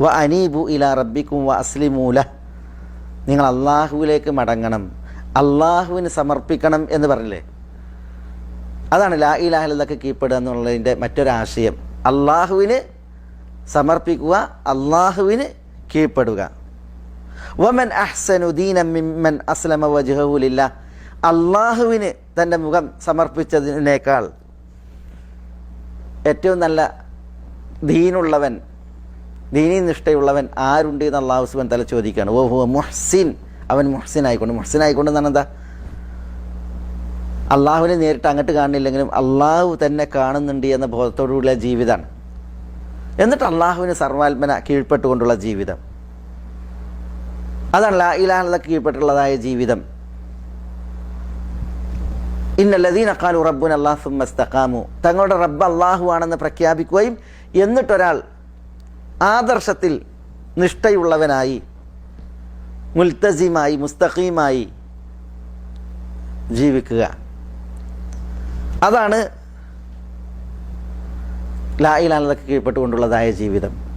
വ അനീബു ഇല റബ്ബിക്കും വ അസ്ലിമൂല നിങ്ങൾ അള്ളാഹുവിലേക്ക് മടങ്ങണം. അള്ളാഹുവിന് സമർപ്പിക്കണം എന്ന് പറഞ്ഞില്ലേ? അതാണ് ലാ ഇലാഹിലൊക്കെ കീഴ്പ്പെടുക എന്നുള്ളതിന്റെ മറ്റൊരാശയം അള്ളാഹുവിന് സമർപ്പിക്കുക അള്ളാഹുവിന് കീഴ്പ്പെടുക. വമൻ അഹ്സനു ദീന മിമ്മൻ അസ്ലമ വജുഹുലില്ല അള്ളാഹുവിന് തന്റെ മുഖം സമർപ്പിച്ചതിനേക്കാൾ ഏറ്റവും നല്ല ദീനുള്ളവൻ ദീനി നിഷ്ഠയുള്ളവൻ ആരുണ്ട് എന്ന് അള്ളാഹു സുബൻ തല ചോദിക്കുകയാണ്. ഓ ഹോ മുഹ്സിൻ. അവൻ മുഹ്സിൻ ആയിക്കൊണ്ട് മുഹ്സിൻ ആയിക്കൊണ്ട് എന്നാണ് എന്താ? അള്ളാഹുവിനെ നേരിട്ട് അങ്ങോട്ട് കാണുന്നില്ലെങ്കിലും അള്ളാഹു തന്നെ കാണുന്നുണ്ട് എന്ന ബോധത്തോടുള്ള ജീവിതമാണ്. എന്നിട്ട് അള്ളാഹുവിന് സർവാത്മന കീഴ്പ്പെട്ടുകൊണ്ടുള്ള ജീവിതം. അതാണ് ഇലാഹ കീഴ്പ്പെട്ടുള്ളതായ ജീവിതം. ഇന്നല്ലദീന അക്കാലു റബ്ബുൻ അള്ളാഹു തങ്ങളുടെ റബ്ബ് അള്ളാഹു ആണെന്ന് പ്രഖ്യാപിക്കുകയും എന്നിട്ടൊരാൾ ആദർശത്തിൽ നിഷ്ഠയുള്ളവനായി മുൽത്തസിമായി മുസ്തഖീമായി ജീവിക്കുക. അതാണ് ലാ ഇലാഹ കീഴ്പ്പെട്ടുകൊണ്ടുള്ളതായ ജീവിതം.